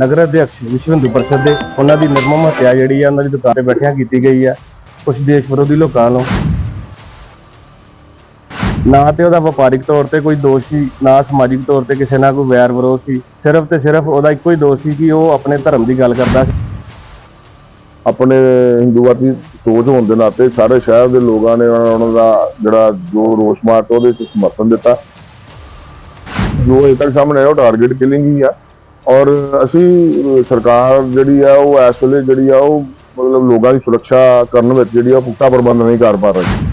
ਨਗਰ ਅਧਿਕਸ਼ ਵਿਸ਼ਵ ਹਿੰਦੂ ਪਰਿਸ਼ਦ ਦੇ ਉਹਨਾਂ ਦੀ ਨਿਰਮਮ ਹੱਤਿਆ ਜਿਹੜੀ ਆ, ਉਹਨਾਂ ਦੀ ਦੁਕਾਨ ਤੇ ਬੈਠਿਆਂ ਕੀਤੀ ਗਈ ਆ ਕੁਝ ਦੇਸ਼ ਵਿਰੋਧੀ ਲੋਕਾਂ ਨੂੰ ਨਾ ਤੇ ਉਹਦਾ ਵਪਾਰਿਕ ਤੌਰ ਤੇ ਕੋਈ ਦੋਸ਼ ਸੀ, ਨਾ ਸਮਾਜਿਕ ਤੌਰ ਤੇ ਕਿਸੇ ਨਾਲ ਕੋਈ ਵੈਰ ਵਿਰੋਧ ਸੀ। ਸਿਰਫ ਤੇ ਸਿਰਫ ਉਹਦਾ ਇੱਕੋ ਹੀ ਦੋਸ਼ ਸੀ ਕਿ ਉਹ ਆਪਣੇ ਧਰਮ ਦੀ ਗੱਲ ਕਰਦਾ ਸੀ। ਆਪਣੇ ਹਿੰਦੂਵਾਦੀ ਸੋਚ ਹੋਣ ਦੇ ਨਾਤੇ ਸਾਰੇ ਸ਼ਹਿਰ ਦੇ ਲੋਕਾਂ ਨੇ ਉਹਨਾਂ ਦਾ ਜਿਹੜਾ ਜੋ ਰੋਸ ਮਾਰਚ ਉਹਦੇ 'ਚ ਸਮਰਥਨ ਦਿੱਤਾ। ਜੋ ਇਹ ਤੱਕ ਸਾਹਮਣੇ ਆਇਆ, ਉਹ ਟਾਰਗੇਟ ਕਿਲਿੰਗ ਹੀ ਆ। ਔਰ ਅਸੀਂ ਸਰਕਾਰ ਜਿਹੜੀ ਆ, ਉਹ ਇਸ ਵੇਲੇ ਜਿਹੜੀ ਆ, ਉਹ ਮਤਲਬ ਲੋਕਾਂ ਦੀ ਸੁਰੱਖਿਆ ਕਰਨ ਵਿੱਚ ਜਿਹੜੀ ਆ ਪੁਖਤਾ ਪ੍ਰਬੰਧ ਨਹੀਂ ਕਰ ਪਾ ਰਹੀ।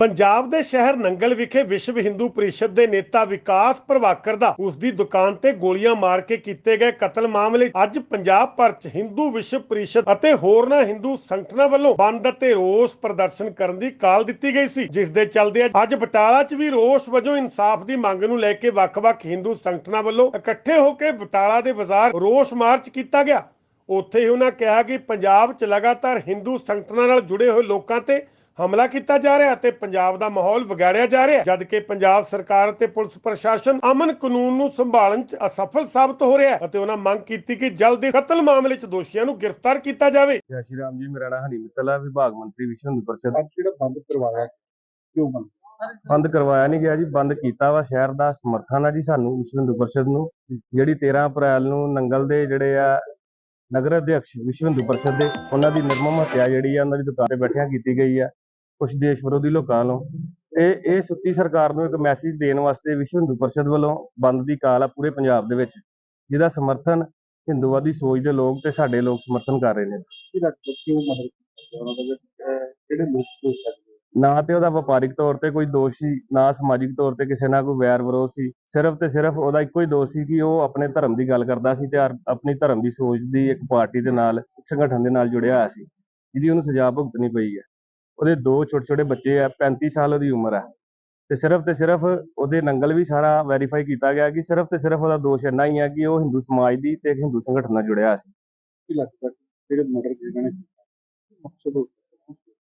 ਪੰਜਾਬ ਦੇ ਸ਼ਹਿਰ ਨੰਗਲ ਵਿਖੇ ਵਿਸ਼ਵ ਹਿੰਦੂ ਪਰਿਸ਼ਦ ਦੇ ਨੇਤਾ ਵਿਕਾਸ ਪ੍ਰਭਾਕਰ ਦਾ ਉਸ ਦੀ ਦੁਕਾਨ ਤੇ ਗੋਲੀਆਂ ਮਾਰ ਕੇ ਕੀਤੇ ਗਏ ਕਤਲ ਮਾਮਲੇ ਅੱਜ ਪੰਜਾਬ ਭਰ 'ਚ ਹਿੰਦੂ ਵਿਸ਼ਵ ਪ੍ਰੀਸ਼ਦ ਅਤੇ ਹੋਰਨਾਂ ਹਿੰਦੂ ਸੰਗਠਨਾਂ ਵੱਲੋਂ ਬੰਦ ਅਤੇ ਰੋਸ ਪ੍ਰਦਰਸ਼ਨ ਕਰਨ ਦੀ ਕਾਲ ਦਿੱਤੀ ਗਈ ਸੀ, ਜਿਸ ਦੇ ਚੱਲਦੇ ਅੱਜ ਬਟਾਲਾ 'ਚ ਵੀ ਰੋਸ ਵਜੋਂ ਇਨਸਾਫ ਦੀ ਮੰਗ ਨੂੰ ਲੈ ਕੇ ਵੱਖ-ਵੱਖ ਹਿੰਦੂ ਸੰਗਠਨਾਂ ਵੱਲੋਂ ਇਕੱਠੇ ਹੋ ਕੇ ਬਟਾਲਾ ਦੇ ਬਾਜ਼ਾਰ ਰੋਸ ਮਾਰਚ ਕੀਤਾ ਗਿਆ। ਉੱਥੇ ਹੀ ਉਹਨਾਂ ਕਿਹਾ ਕਿ ਪੰਜਾਬ 'ਚ ਲਗਾਤਾਰ ਹਿੰਦੂ ਸੰਗਠਨਾਂ ਨਾਲ ਜੁੜੇ ਹੋਏ ਲੋਕਾਂ ਤੇ ਹਮਲਾ ਕੀਤਾ ਜਾ ਰਿਹਾ ਅਤੇ ਪੰਜਾਬ ਦਾ ਮਾਹੌਲ ਵਿਗਾੜਿਆ ਜਾ ਰਿਹਾ। ਜਦ ਕਿ ਪੰਜਾਬ ਸਰਕਾਰ ਅਤੇ ਪੁਲਿਸ ਪ੍ਰਸ਼ਾਸਨ ਅਮਨ ਕਾਨੂੰਨ ਨੂੰ ਸੰਭਾਲਣ 'ਚ ਅਸਫਲ ਸਾਬਤ ਹੋ ਰਿਹਾ ਹੈ ਅਤੇ ਉਹਨਾਂ ਮੰਗ ਕੀਤੀ ਕਿ ਜਲਦ ਕਤਲ ਮਾਮਲੇ 'ਚ ਦੋਸ਼ੀਆਂ ਨੂੰ ਗ੍ਰਿਫਤਾਰ ਕੀਤਾ ਜਾਵੇ। ਜੈ ਸ਼੍ਰੀ ਰਾਮ ਜੀ ਮੇਰਾ ਨਾਮ ਹਨੀ ਮਿੱਤਲ ਹੈ ਵਿਭਾਗ ਮੰਤਰੀ ਵਿਸ਼ਵ ਹਿੰਦੂ ਪਰਿਸ਼ਦ ਅੱਜ ਜਿਹੜਾ ਬੰਦ ਕਰਵਾਇਆ ਕਿਉਂ ਬੰਦ? ਬੰਦ ਕਰਵਾਇਆ ਨਹੀਂ ਗਿਆ ਜੀ ਬੰਦ ਕੀਤਾ ਵਾ ਸ਼ਹਿਰ ਦਾ ਸਮਰਥਨ ਆ ਜੀ ਸਾਨੂੰ ਵਿਸ਼ਵ ਹਿੰਦੂ ਪਰਿਸ਼ਦ ਨੂੰ। ਜਿਹੜੀ 13 ਅਪ੍ਰੈਲ ਨੂੰ ਨੰਗਲ ਦੇ ਜਿਹੜੇ ਆ ਨਗਰ ਅਧਿਕਸ਼ ਵਿਸ਼ਵ ਹਿੰਦੂ ਪਰਿਸ਼ਦ ਦੇ ਉਹਨਾਂ ਦੀ ਨਿਰਮਮ ਹੱਤਿਆ ਜਿਹੜੀ ਆ ਉਹਨਾਂ ਦੀ ਦੁਕਾਨ ਤੇ ਬੈਠਿਆਂ ਕੀਤੀ ਗਈ ਆ। ਕੁਝ ਦੇਸ਼ ਵਿਰੋਧੀ ਲੋਕਾਂ ਨੂੰ ਤੇ ਇਹ ਸੁੱਤੀ ਸਰਕਾਰ ਨੂੰ ਇੱਕ ਮੈਸੇਜ ਦੇਣ ਵਾਸਤੇ ਵਿਸ਼ਵ ਹਿੰਦੂ ਪਰਿਸ਼ਦ ਵੱਲੋਂ ਬੰਦ ਦੀ ਕਾਲ ਆ ਪੂਰੇ ਪੰਜਾਬ ਦੇ ਵਿੱਚ ਜਿਹਦਾ ਸਮਰਥਨ ਹਿੰਦੂਵਾਦੀ ਸੋਚ ਦੇ ਲੋਕ ਤੇ ਸਾਡੇ ਲੋਕ ਸਮਰਥਨ ਕਰ ਰਹੇ ਨੇ। ਕੀ ਲੱਗਦਾ ਕਿਉਂ ਮਦਦ ਕੀਤੀ ਉਹਨਾਂ ਦਾ ਅਹ, ਕਿਹੜੇ ਲੋਕ ਹੋ ਸਕਦੇ ਨਾ ਤੇ ਉਹਦਾ ਵਪਾਰਿਕ ਤੌਰ ਤੇ ਕੋਈ ਦੋਸ਼ ਸੀ ਨਾ ਸਮਾਜਿਕ ਤੌਰ ਤੇ ਕਿਸੇ ਨਾਲ ਕੋਈ ਵੈਰ ਵਿਰੋਧ ਸੀ। ਸਿਰਫ ਤੇ ਸਿਰਫ ਉਹਦਾ ਇੱਕੋ ਹੀ ਦੋਸ਼ ਸੀ ਕਿ ਉਹ ਆਪਣੇ ਧਰਮ ਦੀ ਗੱਲ ਕਰਦਾ ਸੀ ਤੇ ਆਪਣੀ ਧਰਮ ਦੀ ਸੋਚ ਦੀ ਇੱਕ ਪਾਰਟੀ ਦੇ ਨਾਲ ਇੱਕ ਸੰਗਠਨ ਦੇ ਨਾਲ ਜੁੜਿਆ ਹੋਇਆ ਸੀ ਜਿਹਦੀ ਉਹਨੂੰ ਸਜ਼ਾ ਭੁਗਤਣੀ ਪਈ ਹੈ। ਉਹਦੇ ਦੋ ਛੋਟੇ ਛੋਟੇ ਬੱਚੇ ਆ 35 ਸਾਲ ਉਹਦੀ ਉਮਰ ਹੈ ਤੇ ਸਿਰਫ ਤੇ ਸਿਰਫ ਉਹਦੇ ਨੰਗਲ ਵੀ ਸਾਰਾ ਵੈਰੀਫਾਈ ਕੀਤਾ ਗਿਆ ਕਿ ਸਿਰਫ ਤੇ ਸਿਰਫ ਉਹਦਾ ਦੋਸ਼ ਇੰਨਾ ਹੀ ਹੈ ਕਿ ਉਹ ਹਿੰਦੂ ਸਮਾਜ ਦੀ ਤੇ ਹਿੰਦੂ ਸੰਗਠਨ ਨਾਲ ਜੁੜਿਆ ਸੀ। ਕੀ ਲੱਗਦਾ ਕਿਹੜੇ ਮਰਡਰ ਜਿਹਨਾਂ ਨੇ? ਮਕਸਦ ਹੋ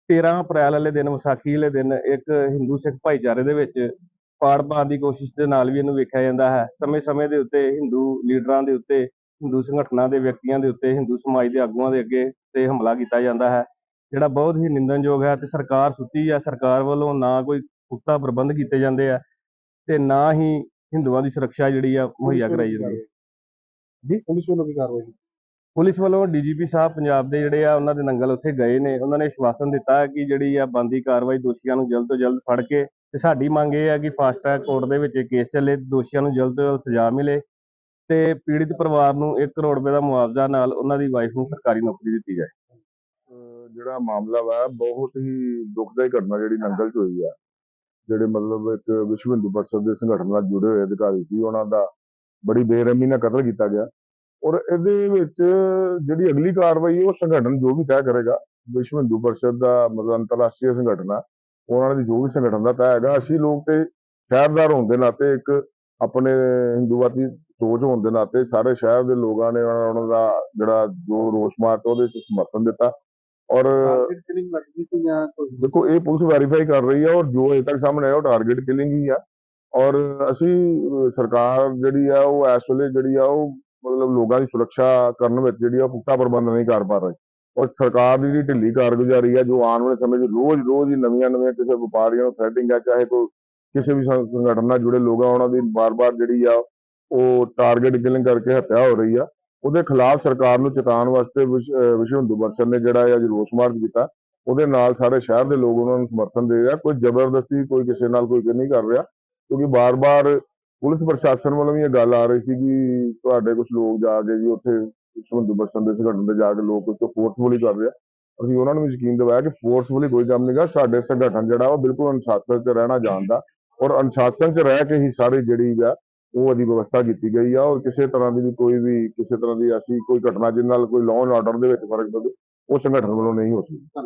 13 ਅਪ੍ਰੈਲ ਵਾਲੇ ਦਿਨ ਵਿਸਾਖੀ ਵਾਲੇ ਦਿਨ ਇੱਕ ਹਿੰਦੂ ਸਿੱਖ ਭਾਈਚਾਰੇ ਦੇ ਵਿੱਚ ਪਾੜ ਪਾਉਣ ਦੀ ਕੋਸ਼ਿਸ਼ ਦੇ ਨਾਲ ਵੀ ਇਹਨੂੰ ਵੇਖਿਆ ਜਾਂਦਾ ਹੈ। ਸਮੇਂ-ਸਮੇਂ ਦੇ ਉੱਤੇ ਹਿੰਦੂ ਲੀਡਰਾਂ ਦੇ ਉੱਤੇ ਹਿੰਦੂ ਸੰਗਠਨਾਂ ਦੇ ਵਿਅਕਤੀਆਂ ਦੇ ਉੱਤੇ ਹਿੰਦੂ ਸਮਾਜ ਦੇ ਆਗੂਆਂ ਦੇ ਅੱਗੇ ਤੇ ਹਮਲਾ ਕੀਤਾ ਜਾਂਦਾ ਹੈ। ਜਿਹੜਾ ਬਹੁਤ ਹੀ ਨਿੰਦਣਯੋਗ ਹੈ ਤੇ ਸਰਕਾਰ ਸੁੱਤੀ ਹੈ ਸਰਕਾਰ ਵੱਲੋਂ ਨਾ ਕੋਈ ਪੁਖਤਾ ਪ੍ਰਬੰਧ ਕੀਤੇ ਜਾਂਦੇ ਆ ਤੇ ਨਾ ਹੀ ਹਿੰਦੂਆਂ ਦੀ ਸੁਰੱਖਿਆ ਜਿਹੜੀ ਆ ਮੁਹੱਈਆ ਕਰਾਈ ਜਾਂਦੀ। ਹੈ ਜੀ ਪੁਲਿਸ ਵੱਲੋਂ ਕੀ ਕਾਰਵਾਈ? ਪੁਲਿਸ ਵੱਲੋਂ ਡੀਜੀਪੀ ਸਾਹਿਬ ਪੰਜਾਬ ਦੇ ਜਿਹੜੇ ਆ ਉਹਨਾਂ ਦੇ ਨੰਗਲ ਉੱਥੇ ਗਏ ਨੇ। ਉਹਨਾਂ ਨੇ ਆਸ਼ਵਾਸਨ ਦਿੱਤਾ ਕਿ ਜਿਹੜੀ ਆ ਬੰਦੀ ਕਾਰਵਾਈ ਦੋਸ਼ੀਆਂ ਨੂੰ ਜਲਦ ਤੋਂ ਜਲਦ ਫੜ ਕੇ ਤੇ ਸਾਡੀ ਮੰਗ ਇਹ ਹੈ ਕਿ ਫਾਸਟ ਟਰੈਕ ਕੋਰਟ ਦੇ ਵਿੱਚ ਇਹ ਕੇਸ ਚੱਲੇ ਦੋਸ਼ੀਆਂ ਨੂੰ ਜਲਦ ਤੋਂ ਜਲਦ ਸਜ਼ਾ ਮਿਲੇ ਤੇ ਪੀੜਿਤ ਪਰਿਵਾਰ ਨੂੰ 1 ਕਰੋੜ ਰੁਪਏ ਦਾ ਮੁਆਵਜ਼ਾ ਨਾਲ ਉਹਨਾਂ ਦੀ ਵਾਈਫ ਨੂੰ ਸਰਕਾਰੀ ਨੌਕਰੀ ਦਿੱਤੀ ਜਾਏ। ਜਿਹੜਾ ਮਾਮਲਾ ਵਾ ਬਹੁਤ ਹੀ ਦੁਖਦਾਈ ਘਟਨਾ ਜਿਹੜੀ ਨੰਗਲ 'ਚ ਹੋਈ ਆ। ਜਿਹੜੇ ਮਤਲਬ ਇੱਕ ਵਿਸ਼ਵ ਹਿੰਦੂ ਪਰਿਸ਼ਦ ਦੇ ਸੰਗਠਨ ਨਾਲ ਜੁੜੇ ਹੋਏ ਅਧਿਕਾਰੀ ਸੀ ਉਹਨਾਂ ਦਾ ਬੜੀ ਬੇਰਹਿਮੀ ਨਾਲ ਕਤਲ ਕੀਤਾ ਗਿਆ। ਔਰ ਇਹਦੇ ਵਿੱਚ ਜਿਹੜੀ ਅਗਲੀ ਕਾਰਵਾਈ ਉਹ ਸੰਗਠਨ ਜੋ ਵੀ ਤੈਅ ਕਰੇਗਾ ਵਿਸ਼ਵ ਹਿੰਦੂ ਪਰਿਸ਼ਦ ਦਾ ਮਤਲਬ ਅੰਤਰਰਾਸ਼ਟਰੀ ਸੰਗਠਨ ਆ ਉਹਨਾਂ ਦੀ ਜੋ ਵੀ ਸੰਗਠਨ ਦਾ ਤੈਅ ਹੈਗਾ ਅਸੀਂ ਲੋਕ ਤੇ ਸ਼ਹਿਰਦਾਰ ਹੋਣ ਦੇ ਨਾਤੇ ਇੱਕ ਆਪਣੇ ਹਿੰਦੂਵਾਦੀ ਸੋਚ ਹੋਣ ਦੇ ਨਾਤੇ ਸਾਰੇ ਸ਼ਹਿਰ ਦੇ ਲੋਕਾਂ ਨੇ ਉਹਨਾਂ ਦਾ ਜਿਹੜਾ ਜੋ ਰੋਸ ਮਾਰਚ ਉਹਦੇ 'ਚ ਸਮਰਥਨ ਦਿੱਤਾ। ਔਰ ਟਾਰਗੇਟ ਕਿਲਿੰਗ ਲੱਗਦੀ ਸੀ ਜਾਂ ਕੋਈ? ਦੇਖੋ ਇਹ ਪੁਲਿਸ ਵੈਰੀਫਾਈ ਕਰ ਰਹੀ ਹੈ ਔਰ ਜੋ ਅਜੇ ਤੱਕ ਸਾਹਮਣੇ ਆਇਆ ਉਹ ਟਾਰਗੇਟ ਕਿਲਿੰਗ ਹੀ ਆ। ਔਰ ਅਸੀਂ ਸਰਕਾਰ ਜਿਹੜੀ ਆ ਉਹ ਇਸ ਵੇਲੇ ਜਿਹੜੀ ਆ ਉਹ ਮਤਲਬ ਲੋਕਾਂ ਦੀ ਸੁਰੱਖਿਆ ਕਰਨ ਵਿੱਚ ਜਿਹੜੀ ਆ ਪੁਖਤਾ ਪ੍ਰਬੰਧ ਨਹੀਂ ਕਰ ਪਾ ਰਹੀ। ਔਰ ਸਰਕਾਰ ਦੀ ਜਿਹੜੀ ਢਿੱਲੀ ਕਾਰਗੁਜ਼ਾਰੀ ਆ ਜੋ ਆਉਣ ਵਾਲੇ ਸਮੇਂ 'ਚ ਰੋਜ਼-ਰੋਜ਼ ਹੀ ਨਵੀਆਂ-ਨਵੀਆਂ ਕਿਸੇ ਵਪਾਰੀਆਂ ਨੂੰ ਥ੍ਰੈਟਿੰਗ ਆ ਚਾਹੇ ਕੋਈ ਕਿਸੇ ਵੀ ਸੰਗਠਨ ਨਾਲ ਜੁੜੇ ਲੋਕ ਆ ਉਹਨਾਂ ਦੀ ਬਾਰ-ਬਾਰ ਜਿਹੜੀ ਆ ਉਹ ਟਾਰਗੇਟ ਕਿਲਿੰਗ ਕਰਕੇ ਹੱਤਿਆ ਹੋ ਰਹੀ ਆ। ਉਹਦੇ ਖਿਲਾਫ ਸਰਕਾਰ ਨੂੰ ਚੇਤਾਉਣ ਵਾਸਤੇ ਵਿਸ਼- ਅਹ ਵਿਸ਼ਵ ਹਿੰਦੂ ਪਰਿਸ਼ਦ ਨੇ ਜਿਹੜਾ ਇਹ ਅੱਜ ਰੋਸ ਮਾਰਚ ਕੀਤਾ, ਉਹਦੇ ਨਾਲ ਸਾਰੇ ਸ਼ਹਿਰ ਦੇ ਲੋਕ ਉਹਨਾਂ ਨੂੰ ਸਮਰਥਨ ਦੇ ਰਿਹਾ, ਕੋਈ ਜ਼ਬਰਦਸਤੀ, ਕੋਈ ਕਿਸੇ ਨਾਲ ਕੋਈ ਨਹੀਂ ਕਰ ਰਿਹਾ, ਕਿਉਂਕਿ ਬਾਰ-ਬਾਰ ਪੁਲਿਸ ਪ੍ਰਸ਼ਾਸਨ ਵੱਲੋਂ ਵੀ ਇਹ ਗੱਲ ਆ ਰਹੀ ਸੀ ਕਿ ਤੁਹਾਡੇ ਕੁਝ ਲੋਕ ਜਾ ਕੇ ਜੀ ਉੱਥੇ ਵਿਸ਼ਵ ਹਿੰਦੂ ਪਰਿਸ਼ਦ ਦੇ ਸੰਗਠਨ ਦੇ ਜਾ ਕੇ ਲੋਕ ਉਸ ਤੋਂ ਫੋਰਸਫੁਲੀ ਕਰ ਰਿਹਾ ਅਸੀਂ ਉਹਨਾਂ ਨੂੰ ਵੀ ਯਕੀਨ ਦਿਵਾਇਆ ਕਿ ਫੋਰਸਫੁਲੀ ਕੋਈ ਕੰਮ ਨਹੀਂਗਾ ਸਾਡੇ ਸੰਗਠਨ ਜਿਹੜਾ ਉਹ ਬਿਲਕੁਲ ਅਨੁਸ਼ਾਸਨ 'ਚ ਰਹਿਣਾ ਜਾਣਦਾ ਔਰ ਅਨੁਸ਼ਾਸਨ 'ਚ ਰਹਿ ਕੇ ਹੀ ਸਾਰੀ ਜਿਹੜੀ ਆ ਉਹ ਉਹਦੀ ਵਿਵਸਥਾ ਕੀਤੀ ਗਈ ਆ ਔਰ ਕਿਸੇ ਤਰ੍ਹਾਂ ਦੀ ਵੀ ਕੋਈ ਵੀ, ਕਿਸੇ ਤਰ੍ਹਾਂ ਦੀ ਐਸੀ ਕੋਈ ਘਟਨਾ ਜਿਹਦੇ ਨਾਲ ਕੋਈ ਲਾਅ ਐਂਡ ਆਰਡਰ ਦੇ ਵਿੱਚ ਫ਼ਰਕ ਪਵੇ, ਉਹ ਸੰਗਠਨ ਵੱਲੋਂ ਨਹੀਂ ਹੋ ਸਕਦੀ।